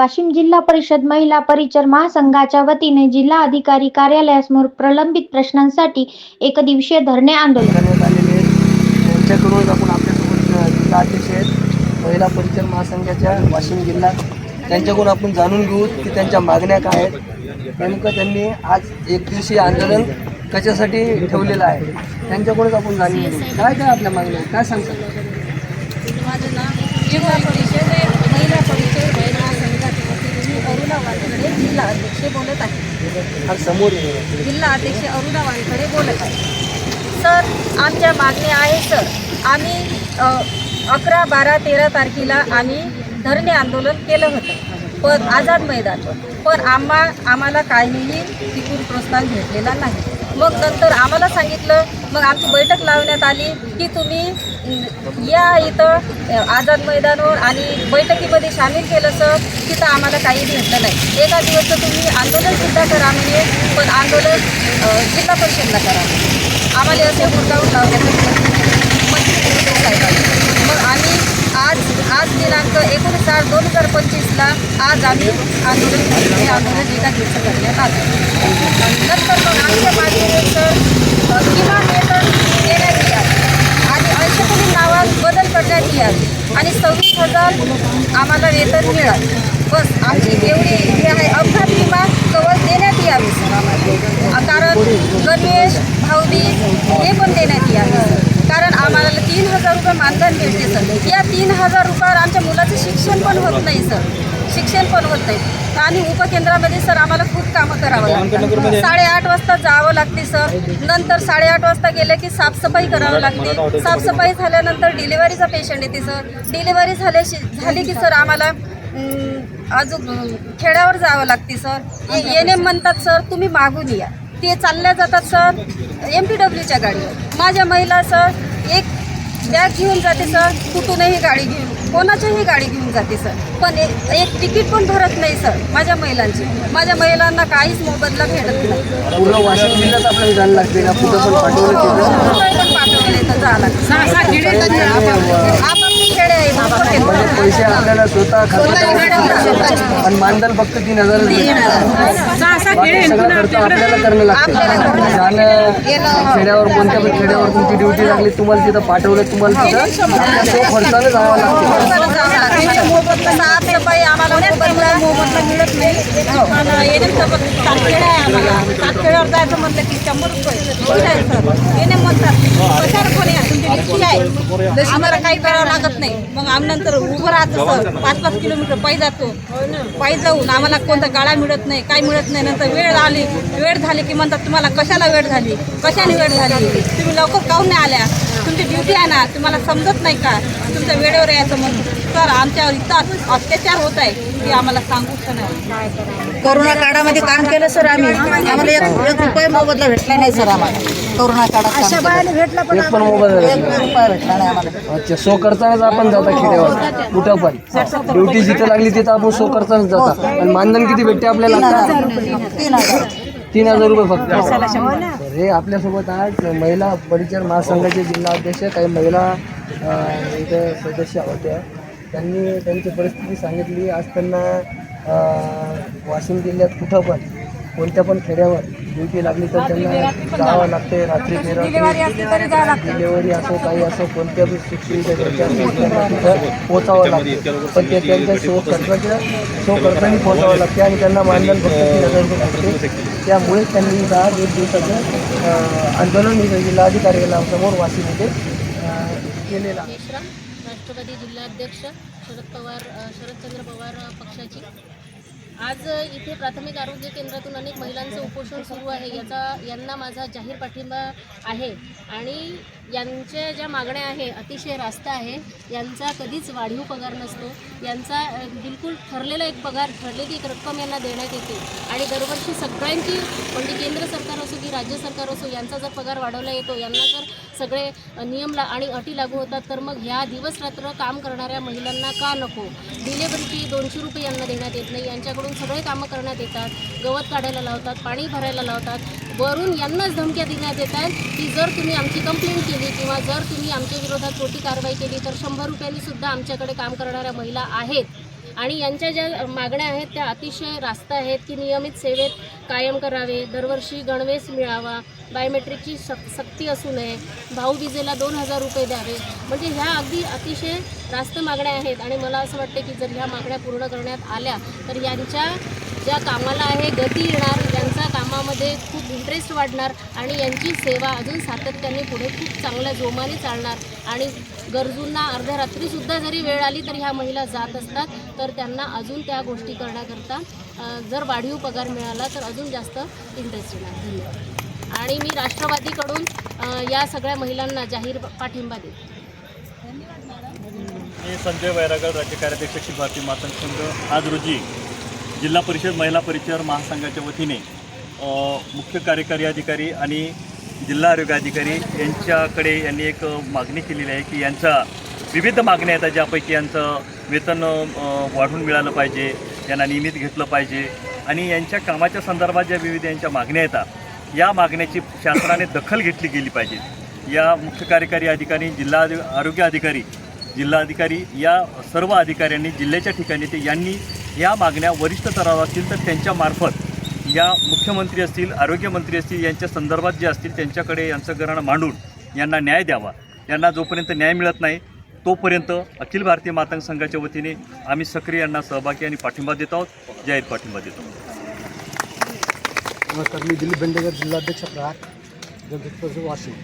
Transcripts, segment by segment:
वाशिम जिल्हा परिषद महिला परिचर महासंघाच्या वतीने जिल्हा अधिकारी कार्यालयासमोर प्रलंबित प्रश्नांसाठी एकदिवसीय धरणे आंदोलन. करण्यात आलेले आहेत. त्यांच्याकडून आपण आपल्यासोबत जिल्हा अध्यक्ष आहेत महिला परिचर महासंघाच्या वाशिम जिल्हा. त्यांच्याकडून आपण जाणून घेऊ की त्यांच्या मागण्या काय आहेत. नेमकं त्यांनी आज एक दिवसीय आंदोलन कशासाठी ठेवलेलं आहे? त्यांच्याकडूनच आपण जाणून घेऊ. काय काय आपल्या मागण्या आहेत? काय सांगतात माझं नाव जिल्हा परिषद महिला परिषद महिला संघाच्या वतीने मी अरुणा वानखडे जिल्हा अध्यक्ष बोलत आहे. जिल्हा अध्यक्ष अरुणा वानखडे बोलत आहे सर आमच्या मागण्या आहे सर. आम्ही अकरा बारा तेरा तारखेला आम्ही धरणे आंदोलन केलं होतं. पण आझाद मैदानवर पण आम्हा आम्हाला काहीही तिथून प्रोत्साहन भेटलेला नाही. मग नंतर आम्हाला सांगितलं मग आमची बैठक लावण्यात आली की तुम्ही या इथं आझाद मैदानवर आणि बैठकीमध्ये सामील केलं सर. तिथं आम्हाला काही भेटलं नाही. एका दिवस तर तुम्ही आंदोलनसुद्धा करा म्हणजे पण आंदोलन जिल्हा परिषदला करा आम्हाला असे हुडकावून लावण्याचं मंत्री आज दिनांक एकोणीस आठ दोन हजार पंचवीसला आज आम्ही आंदोलन हे आंदोलन एका दिवसात करण्यात आलं. नंतर मग आमच्या मागणी सर किमान वेतन देण्यात यावे आणि अंशकालीन नावात बदल करण्यात यावे आणि सव्वीस हजार आम्हाला वेतन मिळावे बस आमची एवढी हे आहे अपघात विमा कवच देण्यात यावी. आम्हाला कारण गणवेश भाऊबीज हे पण देण्यात यावे सर कारण आम्हाला तीन हजार रुपये मानधन मिळते सर. या तीन हजार रुपयावर आमच्या मुलाचं शिक्षण पण होत नाही सर. शिक्षण पण होत नाही. आणि उपकेंद्रामध्ये सर आम्हाला खूप कामं करावं लागतं साडेआठ वाजता जावं लागते सर. नंतर साडेआठ वाजता गेले की साफसफाई करावं लागते. साफसफाई झाल्यानंतर डिलिव्हरीचा पेशंट येते सर. डिलिव्हरी झाल्याशी झाली की सर आम्हाला अजून खेड्यावर जावं लागते सर. एन एम म्हणतात सर तुम्ही मागून या. ते चालल्या जातात सर एम पी डब्ल्यूच्या गाडीवर. माझ्या महिला सर एक बॅग घेऊन जाते सर. कुठूनही गाडी घेऊन कोणाच्याही गाडी घेऊन जाते सर. पण एक तिकीट पण भरत नाही सर माझ्या महिलांची. माझ्या महिलांना काहीच मोबदला भेटत नाही. पूर्ण वाशिम जिल्ह्यात आपल्याला जायला लागते का? कुठं पण पाठवलं तिथं कुठंही पण पाठवले तर जावं लागतं. म्हणजे. पैसे आपल्याला स्वतः खर्च आणि मानधन फक्त तीन हजार सगळं खर्च आपल्याला करणं लागते. जाणं खेड्यावर कोणत्या पण खेड्यावर तुमची ड्युटी लागली तुम्हाला तिथं पाठवलं तुम्हाला तिथं तो खर्चानं जावं लागते. आहे. आम्हाला काही करावं लागत नाही. मग आम्ही नंतर उभं राहतो सर. पाच पाच किलोमीटर पायी जातो. पायी जाऊन आम्हाला कोणता गाळा मिळत नाही काही मिळत नाही. नंतर वेळ आली वेळ झाली की म्हणतात तुम्हाला कशाला वेळ झाली कशाने वेळ झाली? तुम्ही लवकर काहून नाही आल्या? तुमची ड्युटी आहे ना तुम्हाला समजत नाही का? तुमच्या वेळेवर यायचं म्हणून. सर आमच्यावर इतका अत्याचार होत आहे की आम्हाला सांगूच नाही. कोरोना काळामध्ये काम केलं सर आम्ही. आम्हाला एक रुपये मोबदला भेटला नाही सर आम्हाला. कोरोना काळात काम केलं. एक पण मोबाईल एक रुपया भेटला नाही आम्हाला अच्छा सो करतानाच आपण जाता खेड्यावर. कुठं पण. ड्युटी जिथं लागली तिथं आपण सो करतानाच जाता. आणि मानधन किती भेटते आपल्याला तीन हजार तीन हजार. रुपये फक्त. तर हे आपल्यासोबत आज महिला परिचर महासंघाचे जिल्हा अध्यक्ष काही महिला अ, इथं सदस्य होत्या. त्यांनी त्यांची परिस्थिती सांगितली. आज त्यांना अ, वाशिम जिल्ह्यात कुठं पण कोणत्या पण खेड्यावर ड्युटी लागली तर त्यांना जावं लागते रात्री तेरा डिलेवरी असो काही असो कोणत्या त्यांना तिथं पोचावं लागतं. पण ते त्यांच्या शो खर्चाच्या शो खर्चाने पोचावं लागते आणि त्यांना मानधन फक्त तीन हजार रुपये भेटते त्यामुळे त्यांनी आज एक दिवसाचं आंदोलन जिल्हाधिकारी समोर वाशिम येथे अं, केलेलं राष्ट्रवादी जिल्हाध्यक्ष शरद पवार शरदचंद्र पवार पक्षाची. आज इथे प्राथमिक आरोग्य केंद्रातून अनेक महिलांचं उपोषण सुरू आहे याचा यांना माझा जाहीर पाठिंबा आहे. आणि यांच्या ज्या मागण्या आहे अतिशय रास्त आहे यांचा कधीच वाढीव पगार नसतो. यांचा बिलकुल ठरलेला एक पगार ठरलेली एक रक्कम यांना देण्यात येते. आणि दरवर्षी सगळ्यांची म्हणजे केंद्र सरकार असो की राज्य सरकार असो यांचा जर पगार वाढवला येतो यांना जर सगळे नियम ला आणि अटी लागू होतात तर मग ह्या दिवस रात्र काम करणाऱ्या महिलांना का नको? डिलेवरीची दोनशे रुपये यांना देण्यात येत नाही. यांच्याकडून सगळे कामं करण्यात येतात. गवत काढायला लावतात पाणी भरायला लावतात. वरून यांनाच धमक्या देण्यात येत आहेत की जर तुम्ही आमची कंप्लेंट केली किंवा जर तुम्ही आमच्या विरोधात कोणती कारवाई केली तर शंभर रुपयांनी सुद्धा आमच्याकडे काम करणाऱ्या महिला आहेत. आणि यांच्या ज्या मागण्या आहेत त्या अतिशय रास्त आहेत की नियमित सेवेत कायम करावे दरवर्षी गणवेश मिळावा बायोमेट्रिकची शक सक्ती असू नये भाऊबीजेला दोन हजार रुपये द्यावे. म्हणजे ह्या अगदी अतिशय रास्त मागण्या आहेत. आणि मला असं वाटतं की जर ह्या मागण्या पूर्ण करण्यात आल्या तर यांच्या ज्या कामाला आहे गती येणार यांचा कामामध्ये खूप इंटरेस्ट वाढणार आणि यांची सेवा अजून सातत्याने पुढे खूप चांगल्या जोमाने चालणार. आणि गरजूंना अर्ध्या रात्रीसुद्धा जरी वेळ आली तर ह्या महिला जात असतात तर त्यांना अजून त्या गोष्टी करण्याकरता जर वाढीव पगार मिळाला तर अजून जास्त इंटरेस्ट येणार. धन्यवाद. आणि मी राष्ट्रवादीकडून या सगळ्या महिलांना जाहीर पाठिंबा देते. मी संजय वैरागड राज्य कार्याध्यक्ष अखिल भारतीय मातंग संघ आज रोजी जिल्हा परिषद महिला परिचर महासंघाच्या वतीने मुख्य कार्यकारी अधिकारी आणि जिल्हा आरोग्य अधिकारी यांच्याकडे यांनी एक मागणी केलेली आहे की यांचा विविध मागण्या आहेत ज्यापैकी यांचं वेतन वाढून मिळालं पाहिजे यांना नियमित घेतलं पाहिजे. आणि यांच्या कामाच्या संदर्भात ज्या विविध यांच्या मागण्या येतात या मागण्याची शासनाने दखल घेतली गेली पाहिजे. या मुख्य कार्यकारी अधिकारी जिल्हा आरोग्य अधिकारी जिल्हाधिकारी या सर्व अधिकाऱ्यांनी जिल्ह्याच्या ठिकाणी ते यांनी या मागण्या वरिष्ठ स्तरावर असतील तर त्यांच्यामार्फत या मुख्यमंत्री असतील आरोग्यमंत्री असतील यांच्या संदर्भात जे असतील त्यांच्याकडे यांचं गणना मांडून यांना न्याय द्यावा. यांना जोपर्यंत न्याय मिळत नाही तोपर्यंत अखिल भारतीय मातंग संघाच्या वतीने आम्ही सक्रिय यांना सहभागी आणि पाठिंबा देत आहोत. जाहीर पाठिंबा देतो. नमस्कार मी दिलीप बेंडेकर जिल्हाध्यक्ष प्रहार जनतेत वाशिम.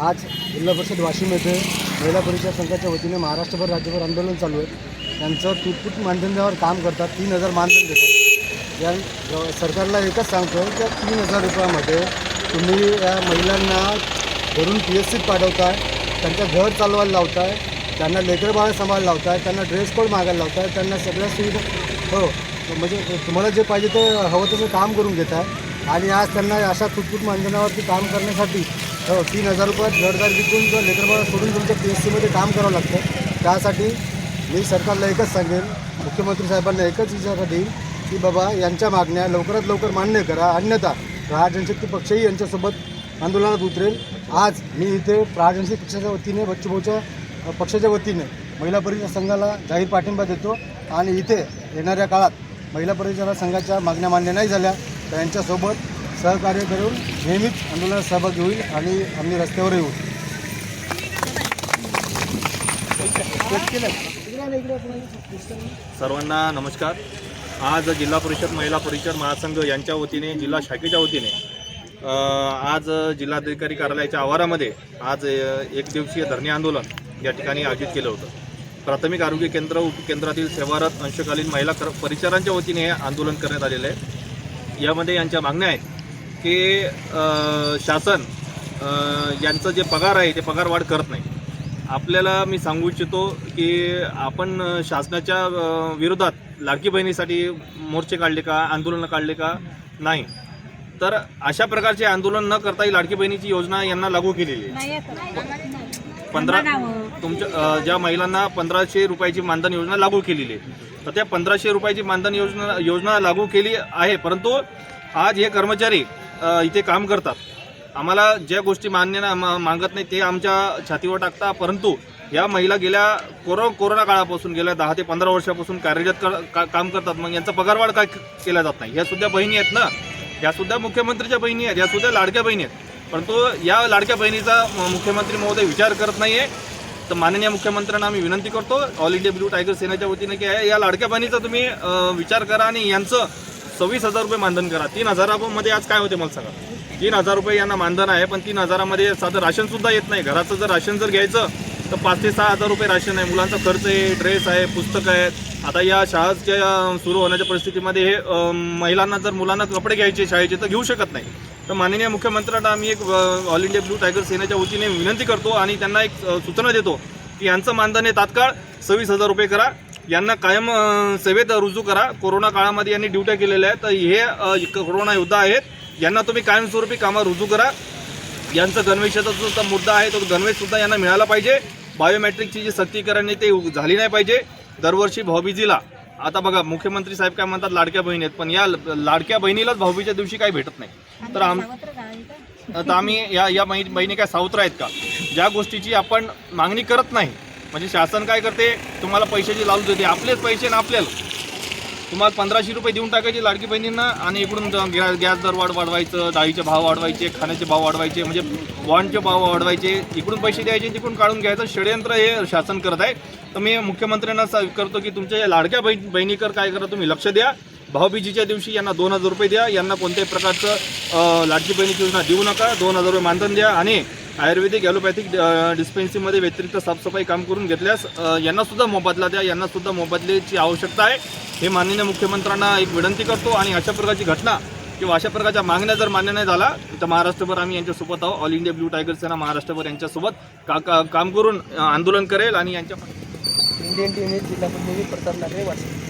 आज जिल्हा परिषद वाशिम येथे महिला परिषद संघाच्या वतीने महाराष्ट्रभर राज्यभर आंदोलन चालू आहे. त्यांचं तुटपुट मानधनावर काम करतात तीन हजार मानधन देतात. या सरकारला एकच सांगतो की तीन हजार रुपयामध्ये तुम्ही या महिलांना घरून पी एस सीत पाठवताय त्यांचं घर चालवायला लावताय त्यांना लेकरं बाळ सांभाळायला लावताय त्यांना ड्रेस कोड मागायला लावताय त्यांना सगळ्या सुविधा हो म्हणजे तुम्हाला जे पाहिजे ते हवं तसं काम करून घेत आहे आणि आज त्यांना अशा तुटपुट मानधनावरती काम करण्यासाठी हो तीन हजार रुपयात घरदार विकून किंवा लेकरबाळा सोडून तुमच्या पी एस सीमध्ये काम करावं लागतं त्यासाठी मी सरकारला एकच सांगेन मुख्यमंत्री साहेबांना एकच इशारा देईन की बाबा यांच्या मागण्या लवकरात लवकर मान्य करा अन्यथा प्रहार जनशक्ती पक्षही यांच्यासोबत आंदोलनात उतरेल. आज मी इथे प्रहार जनशक्ती पक्षाच्या वतीने बच्चूभाऊच्या पक्षाच्या वतीने महिला परिषद संघाला जाहीर पाठिंबा देतो आणि इथे येणाऱ्या काळात महिला परिषद संघाच्या मागण्या मान्य नाही झाल्या तर यांच्यासोबत सहकार्य करून नेहमीच आंदोलनात सहभागी होईल आणि आम्ही रस्त्यावर येऊ. सर्वांना नमस्कार. आज जिल्हा परिषद महिला परिषद महासंघ यांच्या वतीने जिल्हा शाखेच्या वतीने आज जिल्हाधिकारी कार्यालयाच्या आवारामध्ये आज एक दिवसीय धरणे आंदोलन या ठिकाणी आयोजित केलं होतं. प्राथमिक आरोग्य केंद्र उपकेंद्रातील सेवारत अंशकालीन महिला कर परिचारांच्या वतीने हे आंदोलन करण्यात आलेलं आहे. यामध्ये यांच्या मागण्या आहेत. की शासन यांचं जे पगार आहे ते पगार वाढ करत नाही. आपल्याला मी सांगू इच्छितो की आपण शासनाच्या विरोधात लाडकी बहिणीसाठी मोर्चे काढले का आंदोलनं काढले का? नाही. तर अशा प्रकारचे आंदोलन न करता ही लाडकी बहिणीची योजना यांना लागू केलेली आहे. पंधरा तुमच्या ज्या महिलांना पंधराशे रुपयाची मानधन योजना लागू केलेली आहे. तर त्या पंधराशे रुपयाची मानधन योजना योजना लागू केली आहे. परंतु आज हे कर्मचारी इथे काम करतात. आम्हाला ज्या गोष्टी मान्य ना- मा- मागत नाही ते आमच्या छातीवर टाकता परंतु या महिला गेल्या कोरो कोरोना काळापासून गेल्या दहा ते पंधरा वर्षापासून कार्यरत कर- का- काम करतात. मग यांचा पगारवाढ काय केला जात नाही? ह्या सुद्धा बहिणी आहेत ना? या सुद्धा मुख्यमंत्रीच्या बहिणी आहेत या सुद्धा लाडक्या बहिणी आहेत. परंतु या लाडक्या बहिणीचा म- मुख्यमंत्री महोदय विचार करत नाही आहे तर माननीय मुख्यमंत्र्यांना आम्ही विनंती करतो ऑल इंडिया ब्लू टायगर सेनेच्या वतीने की या लाडक्या बहिणीचा तुम्ही विचार करा आणि यांचं सव्वीस हजार रुपये मानधन करा. तीन हजारामध्ये आज काय होते मला सांगा. तीन हजार रुपये यांना मानधन आहे पण तीन हजारामध्ये साधं राशन सुद्धा येत नाही. घराचं जर राशन जर घ्यायचं तर पाच ते सहा हजार रुपये राशन आहे. मुलांचा खर्च आहे ड्रेस आहे पुस्तकं आहेत. आता या शाळेच्या सुरू होण्याच्या परिस्थितीमध्ये हे महिलांना जर मुलांना कपडे घ्यायचे शाळेचे तर घेऊ शकत नाही. तर माननीय मुख्यमंत्र्यांना आम्ही एक ऑल इंडिया ब्लू टायगर सेनेच्या वतीने विनंती करतो आणि त्यांना एक सूचना देतो की यांचं मानधन हे तात्काळ सव्वीस हजार रुपये करा. यांना कायम सेवेत रुजू करा. कोरोना काळामध्ये यांनी ड्युट्या केलेल्या आहेत. तर हे कोरोना योद्धा आहेत. यांना तुम्ही कायमस्वरूपी कामावर रुजू करा. यांचं गणवेशाचा जो मुद्दा आहे तो गणवेश सुद्धा यांना मिळाला पाहिजे. बायोमेट्रिकची जी सक्तीकरण आहे ते झाली नाही पाहिजे. दरवर्षी भाऊबीजीला आता बघा मुख्यमंत्री साहेब काय म्हणतात लाडक्या बहिणी आहेत. पण या लाडक्या बहिणीलाच भाऊबीच्या दिवशी काही भेटत नाही. तर आम तर आम्ही या या बहिणी काय सावत्र आहेत का? ज्या गोष्टीची आपण मागणी करत नाही म्हणजे शासन काय करते? तुम्हाला पैशाची लालू देते. आपलेच पैसे ना आपल्याला. तुम्हाला पंधराशे रुपये देऊन टाकायचे लाडकी बहिणींना आणि इकडून गॅस गॅस दर वाढ वाढवायचं डाळीचे भाव वाढवायचे खाण्याचे भाव वाढवायचे म्हणजे बॉन्डचे भाव वाढवायचे इकडून पैसे द्यायचे तिकडून काढून घ्यायचं. षडयंत्र हे शासन करत आहे. तर मी मुख्यमंत्र्यांना सा- करतो की तुमच्या या लाडक्या बहिण बहिणीकर काय करा तुम्ही लक्ष द्या. भाऊबीजीच्या दिवशी यांना दोन हजार रुपये द्या. यांना कोणत्याही प्रकारचं लाडकी बहिणीची योजना देऊ नका. दोन हजार रुपये मानधन द्या आणि आयुर्वेदिक ॲलोपॅथिक डिस्पेन्सरीमध्ये व्यतिरिक्त साफसफाई काम करून घेतल्यास यांनासुद्धा मोबदला द्या. यांनासुद्धा मोबदल्याची आवश्यकता आहे. हे माननीय मुख्यमंत्र्यांना एक विनंती करतो आणि अशा प्रकारची घटना किंवा अशा प्रकारच्या मागण्या जर मान्य नाही झाला तर महाराष्ट्रभर आम्ही यांच्यासोबत आहोत. ऑल इंडिया ब्लू टायगर सेना महाराष्ट्रभर यांच्यासोबत का का काम करून आंदोलन करेल आणि यांच्या इंडियन टी जिल्हा प्रतिनिधी प्रताप नागरे वाशिम.